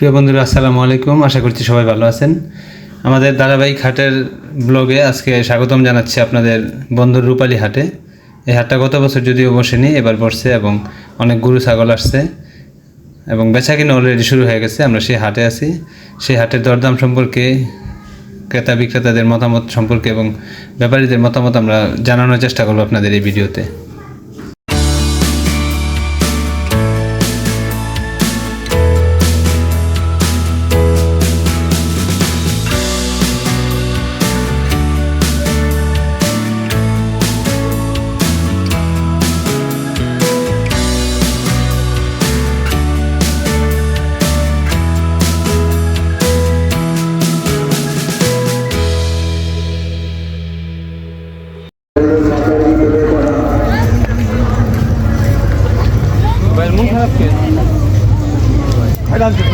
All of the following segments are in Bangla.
প্রিয় বন্ধুরা, আসসালামু আলাইকুম। আশা করছি সবাই ভালো আছেন। আমাদের ধারাবাহিক হাটের ব্লগে আজকে স্বাগতম জানাচ্ছি আপনাদের বন্ধুর রূপালী হাটে। এই হাটটা গত বছর যদিও বসেনি, এবার বসছে এবং অনেক গরু, ছাগল আসছে এবং বেচা কিনা অলরেডি শুরু হয়ে গেছে। আমরা সেই হাটে আছি। সেই হাটের দরদাম সম্পর্কে, ক্রেতা বিক্রেতাদের মতামত সম্পর্কে এবং ব্যাপারীদের মতামত আমরা জানানোর চেষ্টা করব আপনাদের এই ভিডিওতে।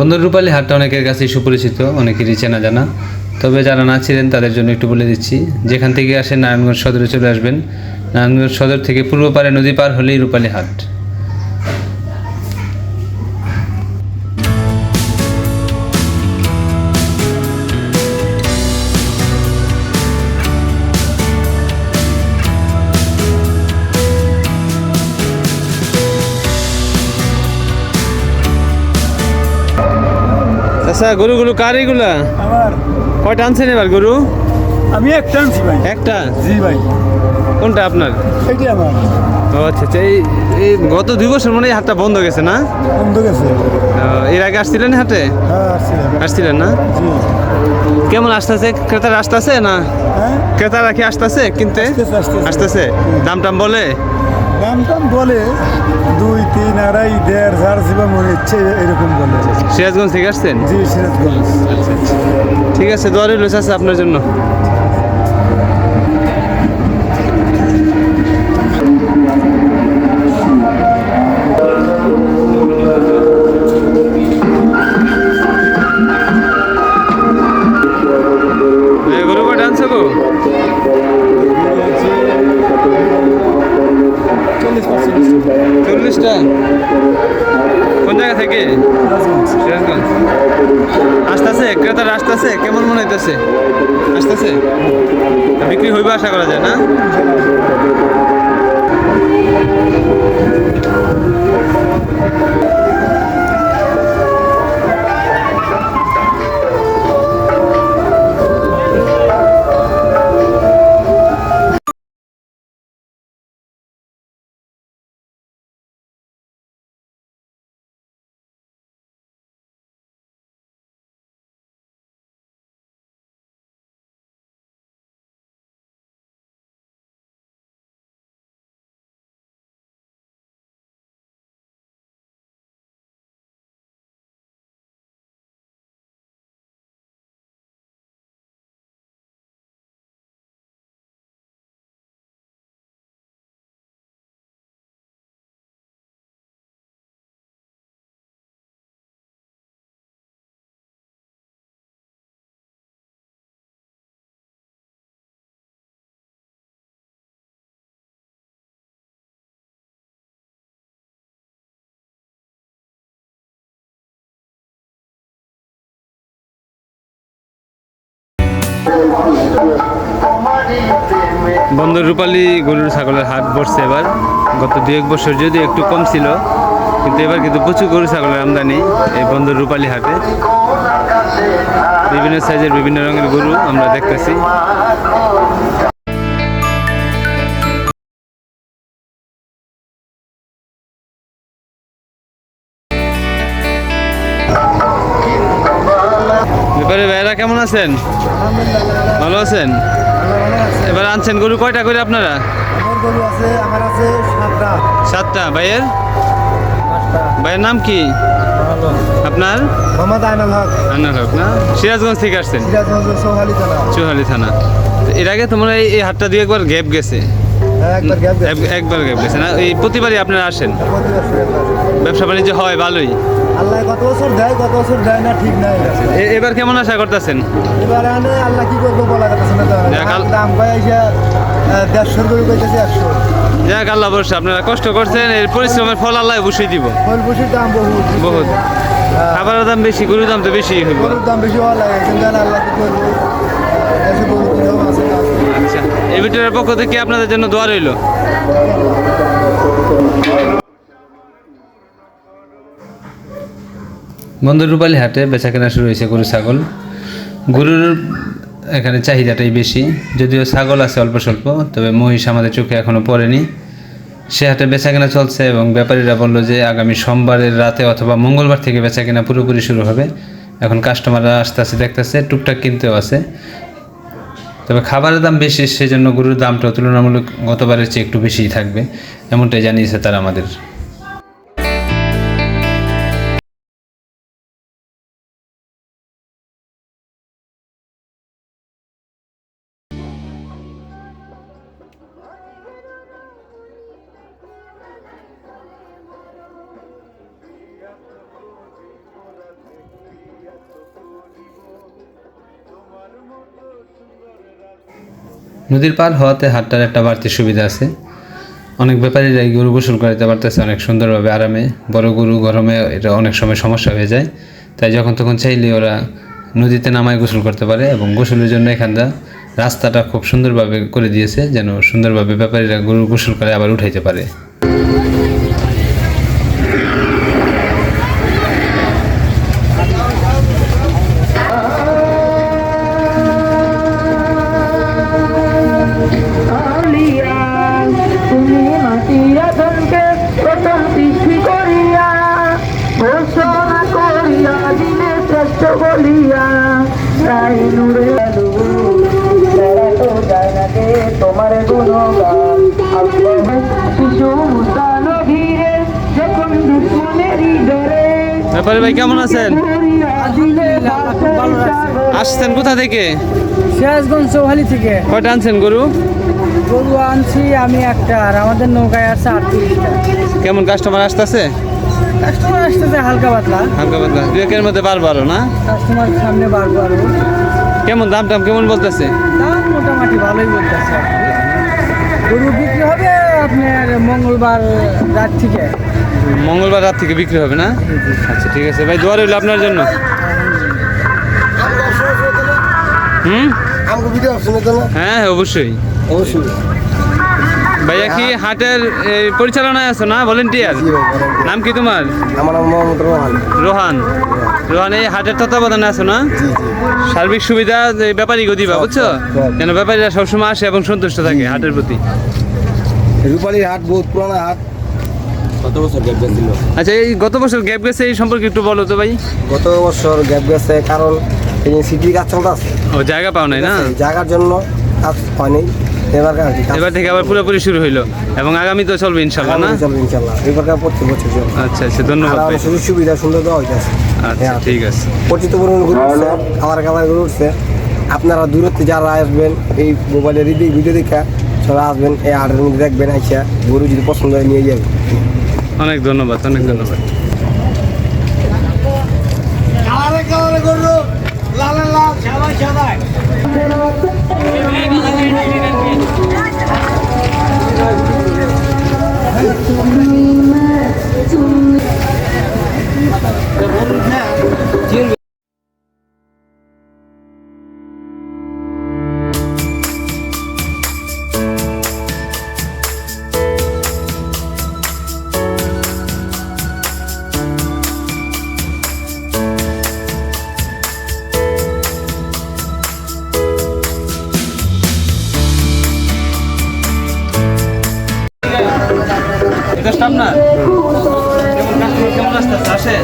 বন্দর রূপালী হাটটা অনেকের কাছে সুপরিচিত, অনেকেরই চেনা জানা। তবে যারা না ছিলেন, তাদের জন্য একটু বলে দিচ্ছি। যেখান থেকে আসেন, নারায়ণগঞ্জ সদরে চলে আসবেন। নারায়ণগঞ্জ সদর থেকে পূর্ব পারে নদী পার হলেই রূপালী হাট। আচ্ছা গরুগুলো কার এগুলা আমার। কয়টা আনছেন এবার গরু? আমি একটা আনছি ভাই। একটা? জি ভাই। কোনটা আপনার? এটি আমার। ও আচ্ছা আচ্ছা এই এই গত দুই বছর মনে হাটটা বন্ধ গেছে না? বন্ধ গেছে। এর আগে আসছিলেন হাটে? হ্যাঁ আসছিলেন না? কেমন আসতেছে? ক্রেতারা আসতেছে না? হ্যাঁ? ক্রেতারা কি আসতেছে কিনতে। আসতেছে। দাম টাম বলে? দাম টাম বলে দুই তিন আড়াই দেড় যার জীবন মনে হচ্ছে এরকম বলে। সিরাজগঞ্জ থেকে আসছেন? জি সিরাজগঞ্জ। ঠিক আছে দোয়ারে রয়েছে আপনার জন্য। চল্লিশটা? কোন জায়গা থেকে? সিরাজগঞ্জ। আসতেছে? ক্রেতার আসতেছে? কেমন মনে হইতেছে? আসতেছে? বিক্রি হইবে আশা করা যায় না? বন্দর রূপালী গরুর ছাগলের হাট বসছে এবার। গত দু এক বছর যদি একটু কম ছিল, কিন্তু এবার কিন্তু প্রচুর গরু ছাগলের আমদানি এই বন্দর রূপালী হাটে। বিভিন্ন সাইজের বিভিন্ন রঙের গরু আমরা দেখতেছি। ব্যাপারে ভাইরা কেমন আছেন? ভালো আছেন? এবার আনছেন গরু কয়টা করে আপনারা? সাতটা। ভাইয়ের? ভাইয়ের নাম কি? আপনার? মোহাম্মদ আইনাল হক। না? সিরাজগঞ্জ থেকে আসছেন? সিরাজগঞ্জ সোহালি থানা। চৌহালি থানা। এর আগে তোমরা এই হাটটা দিয়ে একবার গ্যাপ গেছে। একবার গ্যাপ একবার গেছে না এই প্রতিবারই আপনারা আসেন? ব্যবসা বাণিজ্য হয় ভালোই। আল্লাহ কত বছর দেয় কত বছর দেয় না ঠিক নাই। এবার কেমন আশা করতেছেন? এবার আনে আল্লাহ কি করব বলা যাচ্ছে না দাম পাই এসে দেড়শোর করে কইতেছে একশো। যাক আল্লাহ বর্ষা আপনারা কষ্ট করছেন এর পরিশ্রমের ফল আল্লাহ অবশ্যই দিব। ফল বসির দাম বহুত। বহুত। হ্যাঁ। খাবারের দাম বেশি গরুর দাম তো বেশি হইব। গরুর দাম বেশি হওয়া লাগে কিন্তু আল্লাহ কি করব? আচ্ছা এই ভিডিওর পক্ষ থেকে আপনাদের জন্য দোয়া রইল। বন্ধুর রূপালী হাটে বেচা কেনা শুরু হয়েছে গরু ছাগল। গরুর এখানে চাহিদাটাই বেশি। যদিও ছাগল আছে অল্প স্বল্প, তবে মহিষ আমাদের চোখে এখনও পড়েনি। সে হাটে বেচা কেনা চলছে এবং ব্যাপারীরা বলল যে আগামী সোমবারের রাতে অথবা মঙ্গলবার থেকে বেচা কেনা পুরোপুরি শুরু হবে। এখন কাস্টমাররা আসতে আসতে দেখতেছে, টুকটাক কিনতেও আছে। তবে খাবারের দাম বেশি, সেজন্য গরুর দামটা তুলনামূলক গতবারের চেয়ে একটু বেশিই থাকবে। এমনটাই জানিয়েছে তারা আমাদের। নদীর পার হওয়াতে হাটটার একটা বাড়তি সুবিধা আছে। অনেক ব্যাপারীরা এই গরু গোসল করাতে পারতেছে অনেক সুন্দরভাবে আরামে। বড় গরু গরমে এটা অনেক সময় সমস্যা হয়ে যায়। তাই যখন তখন চাইলে ওরা নদীতে নামায় গোসল করতে পারে এবং গোসলের জন্য এখানটা রাস্তাটা খুব সুন্দরভাবে করে দিয়েছে যেন সুন্দরভাবে ব্যাপারীরা গরু গোসল করে আবার উঠাইতে পারে। ব্যাপারী ভাই কেমন আছেন? আসছেন কোথা থেকে? সিরাজগঞ্জ চৌহালি থেকে। কয়টা আনছেন গরু? গরু আনছি আমি একটা আর আমাদের নৌকায় আছে আটত্রিশটা। কেমন কাস্টমার আসতেছে? কাস্টমার আসতেছে হালকা পাতলা। হালকা পাতলা। মধ্যে না? কাস্টমার সামনে কেমন দাম টাম কেমন বলতেছে? দাম মোটামুটি ভালোই বলতেছে। গরু বিক্রি হবে আপনার মঙ্গলবার রাত থেকে। মঙ্গলবার রাত থেকে বিক্রি হবে না? আচ্ছা ঠিক আছে। ভাই দোয়া রইল আপনার জন্য। তো না হ্যাঁ হ্যাঁ, অবশ্যই। অবশ্যই ভাইয়া কি হাটের পরিচালনায় আছো না? ভলেন্টিয়ার? নাম কি তোমার? রোহান। রোহান এই হাটের তত্ত্বাবধানে আছো না? সার্বিক সুবিধা এই ব্যাপারীকে দিবা বুঝছ। যেন ব্যাপারীরা সবসময় আসে এবং সন্তুষ্ট থাকে হাটের প্রতি। রূপালীর হাট বহুত পুরানা হাট। কত বছর গ্যাপ গেছিল। আচ্ছা এই গত বছর গ্যাপ গেছে এই সম্পর্কে একটু বলো তো ভাই। গত বছর গ্যাপ গেছে কারণ এই সিটির কাজ চলতেছে। ও জায়গা পাও নাই না? জায়গার জন্য কাজ হয়নি এবার এবার থেকে আবার পুরোপুরি শুরু হইল এবং আগামী তো চলবে ইনশাল্লাহ না? চলবে ইনশাল্লাহ। এবার প্রত্যেক বছর আচ্ছা আচ্ছা ধন্যবাদ ভাই। সুযোগ সুবিধা সুন্দর দেওয়া হইতেছে। আচ্ছা ঠিক আছে। পরিচিত পরিমাণ গরু উঠছে খাবার খাবার গরু উঠছে। আপনারা দূরত্বে যারা আসবেন এই মোবাইলের ভিডিও দেখা সবাই আসবেন এই মধ্যে দেখবেন আইসা গরু যদি পছন্দ হয় নিয়ে যাবেন অনেক ধন্যবাদ অনেক ধন্যবাদ। এটা স্টাফ না? কেমন কাস্টমার আসে?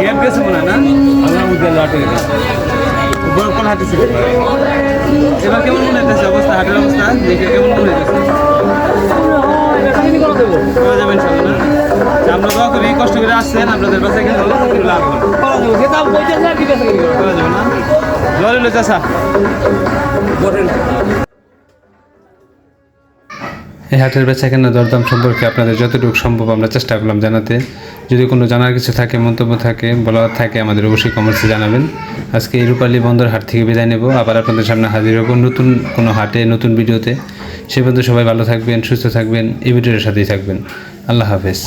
গ্যাপ গেছে মনে হয় না? আমার মধ্যে লটে কোন হাটে ছিল? এবার কেমন মনে হইতেছে অবস্থা, হাটের অবস্থা? দেখে কেমন মনে হইতেছে? আমরা দোয়া করি, কষ্ট করে আসছেন, আপনাদের একটু লাভ হবে চাষা এই হাটের বেচা কেনা দরদাম সম্পর্কে আপনাদের যতটুকু সম্ভব আমরা চেষ্টা করলাম জানাতে। যদি কোনো জানার কিছু থাকে মন্তব্য থাকে বলা থাকে আমাদের অবশ্যই কমেন্টসে জানাবেন। আজকে এই রূপালী বন্দর হাট থেকে বিদায় নেব। আবার আপনাদের সামনে হাজির হব নতুন কোনো হাটে নতুন ভিডিওতে। সে পর্যন্ত সবাই ভালো থাকবেন সুস্থ থাকবেন এই ভিডিওর সাথেই থাকবেন। আল্লাহ হাফেজ।